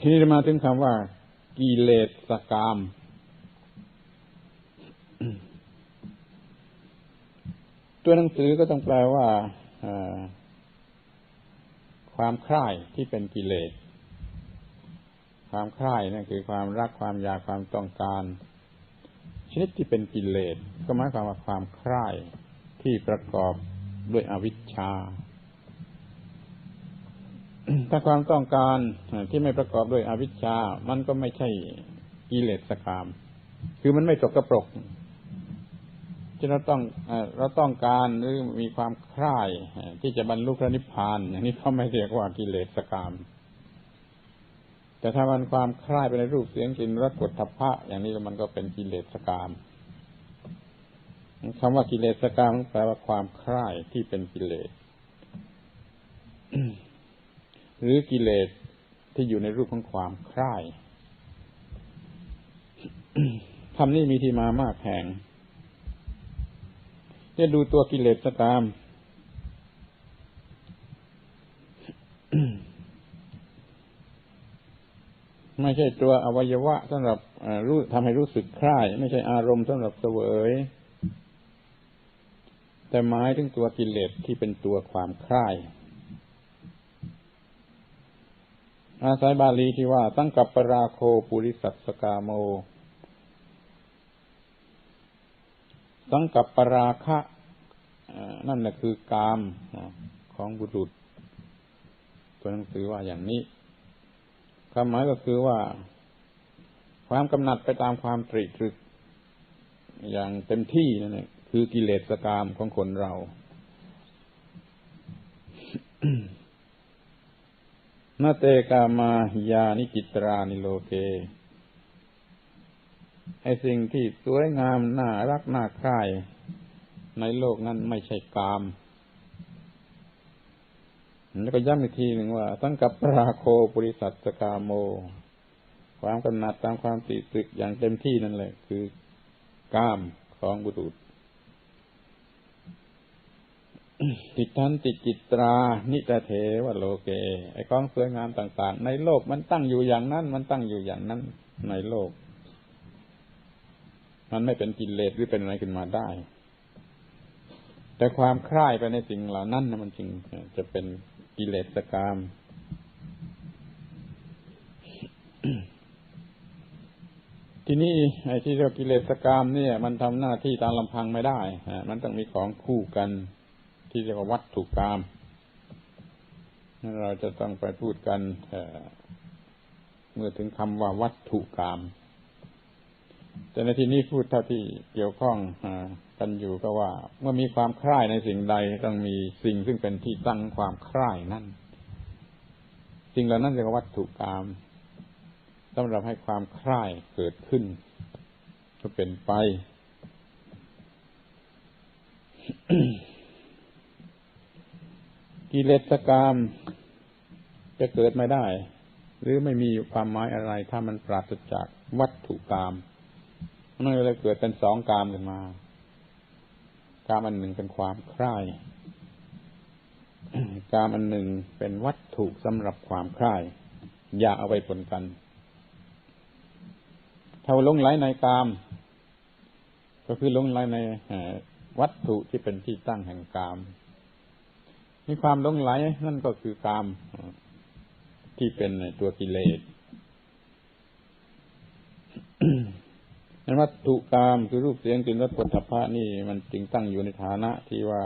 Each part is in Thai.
ทีนี้มาถึงคำว่า กิเลสกาม ตัวหนังสือก็ต้องแปลว่าความคล้ายที่เป็นกิเลส ความคล้ายนั่นคือความรักความอยากความต้องการชนิดที่เป็นกิเลส ก็หมายความว่าความคล้ายที่ประกอบด้วยอวิชชา ถ้าความต้องการที่ไม่ประกอบด้วยอวิชชา มันก็ไม่ใช่กิเลสกรรมคือมันไม่ตกกระปรกที่เราต้องเราต้องการหรือมีความคล้ายที่จะบรรลุพระนิพพานอย่างนี้เขาไม่เรียกว่ากิเลสกรรมแต่ถ้ามันความคล้ายไปในรูปเสียงกลิ่นรสกฎทัพพะอย่างนี้มันก็เป็นกิเลสกรรมคำว่ากิเลสกรรมแปลว่าความคล้ายที่เป็นกิเลส หรือกิเลสที่อยู่ในรูปของความคล้ายคำนี้มีที่มามากแห่งจะดูตัวกิเลสตาม ไม่ใช่ตัวอวัยวะสำหรับรู้ทำให้รู้สึกคลาย ไม่ใช่อารมณ์สำหรับเสวย แต่หมายถึงตัวกิเลสที่เป็นตัวความคลาย อาศัยบาลีที่ว่า ตั้งกับปราโคปุริสัสกาโม ตั้งกับปราคะนั่นแหละคือกามของบุรุษตัวหนังสือว่าอย่างนี้ความหมายก็คือว่า ความกำหนัดไปตามความตรีตรึก อย่างเต็มที่นั่นแหละคือกิเลสกามของคนเรา นาเตกามายานิกิตรานิโลเกไอสิ่งที่สวยงามน่ารักน่าใคร่ในโลกนั้นไม่ใช่กาม แล้วก็ย้ำอีกทีหนึ่งว่าตั้งกับปราโคปุริสัตสกาโม ความกำหนัดตามความติดตึกอย่างเต็มที่นั่นแหละ คือกามของบุตร ติดทันติดจิตรา นิตเทวโลเก ไอ้ของสวยงามต่าง ๆ ในโลกมันตั้งอยู่อย่างนั้น มันตั้งอยู่อย่างนั้น ในโลก มันไม่เป็นกิเลสหรือเป็นอะไรขึ้นมาได้ แต่ความคล้ายไปในสิ่งเหล่านั้นนะมันจึงจะเป็นกิเลสกรรมทีนี้ไอ้ที่เรียกกิเลสกรรมเนี่ย มันทำหน้าที่ตามลำพังไม่ได้มันต้องมีของคู่กัน ที่เรียกว่าวัตถุกรรมนั่นเราจะต้องไปพูดกันเมื่อถึงคำว่าวัตถุกรรมแต่ในที่นี้พูดเท่าที่เกี่ยวข้องกันอยู่ก็ว่า เมื่อมีความคล้ายในสิ่งใดต้องมีสิ่งซึ่งเป็นที่ตั้งความคล้ายนั่นสิ่งเหล่านั้นเรียกว่าวัตถุกรรมสำหรับให้ความคล้ายเกิดขึ้น ก็เป็นไป กิเลสกรรมจะเกิดไม่ได้ หรือไม่มีความหมายอะไร ถ้ามันปราศจากวัตถุกรรมมันเลยเกิดเป็นสองกรรมขึ้นมากรรมอันหนึ่งเป็นความคล้ายกรรมอันหนึ่งเป็นวัตถุสำหรับความคล้าย อย่าเอาไปผลกัน ถ้าลงไหลในกาม ก็คือลงไหลในวัตถุที่เป็นที่ตั้งแห่งกาม มีความหลงไหลนั่นก็คือกามที่เป็นตัวกิเลสนั้นวัตถุกามคือรูปเสียงกลิ่นรสผลทัพพะนี่ มันจึงตั้งอยู่ในฐานะที่ว่า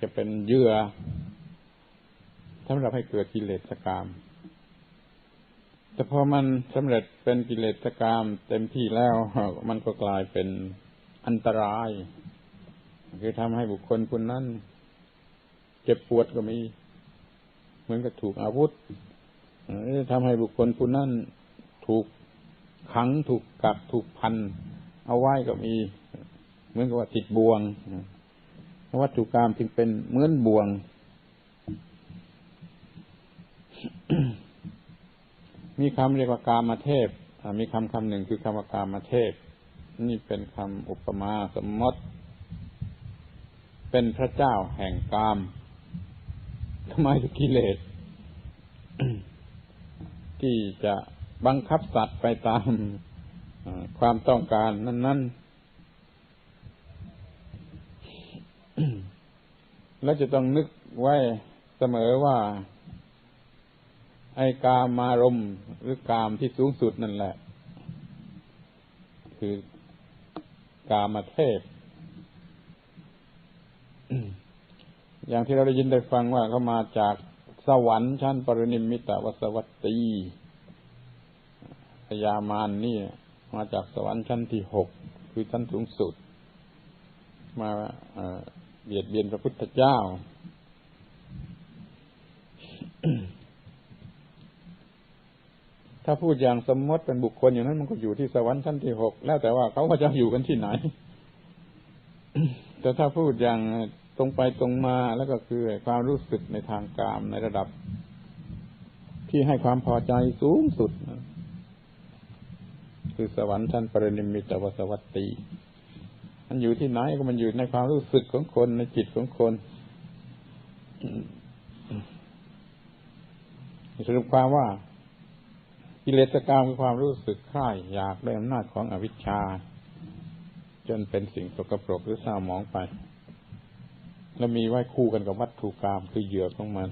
จะเป็นเยื่อสำหรับให้เกิดกิเลสกาม แต่พอมันสำเร็จเป็นกิเลสกาม เต็มที่แล้วมันก็กลายเป็นอันตราย คือทำให้บุคคลคนนั้นเจ็บปวดก็มี เหมือนกับถูกอาวุธทำให้บุคคลคนนั้นถูกขังถูกกักถูกพัน เอาไว้ก็มี เหมือนกับว่าติดบ่วงวัตถุกรรมจึงเป็นเหมือนบ่วง มีคำเรียกว่ากามาเทพมีคำคำหนึ่งคือคำว่ากามาเทพ นี่เป็นคำอุปมาสมมติ เป็นพระเจ้าแห่งกามทำไมกิเลส ที่จะบังคับสัตว์ไปตามความต้องการนั้น ๆ แล้วจะต้องนึกไว้เสมอว่า ไอกามารมหรือกามที่สูงสุดนั่นแหละ คือกามเทพ อย่างที่เราได้ยินได้ฟังว่าเขามาจากสวรรค์ชั้นปรินิมมิตวสวัตตีพยามานนี่มาจากสวรรค์ชั้นที่หกคือชั้นสูงสุด มาเบียดเบียนพระพุทธเจ้า ถ้าพูดอย่างสมมติเป็นบุคคลอย่างนั้นมันก็อยู่ที่สวรรค์ชั้นที่หกแล้วแต่ว่าเขาก็จะอยู่กันที่ไหน แต่ถ้าพูดอย่างตรงไปตรงมาแล้วก็คือความรู้สึกในทางกามในระดับ ที่ให้ความพอใจสูงสุด คือสวรรค์ชั้นปรินิมิตวสวัตตีมันอยู่ที่ไหนก็มันอยู่ในความรู้สึกของคนในจิตของคนสรุปความว่ากิเลสกรรมคือความรู้สึกใคร่อยากได้อำนาจของอวิชชา จนเป็นสิ่งสกปรกหรือเศร้าหมองไป แล้วมีไว้คู่กันกับวัตถุกรรมคือเหยื่อของมัน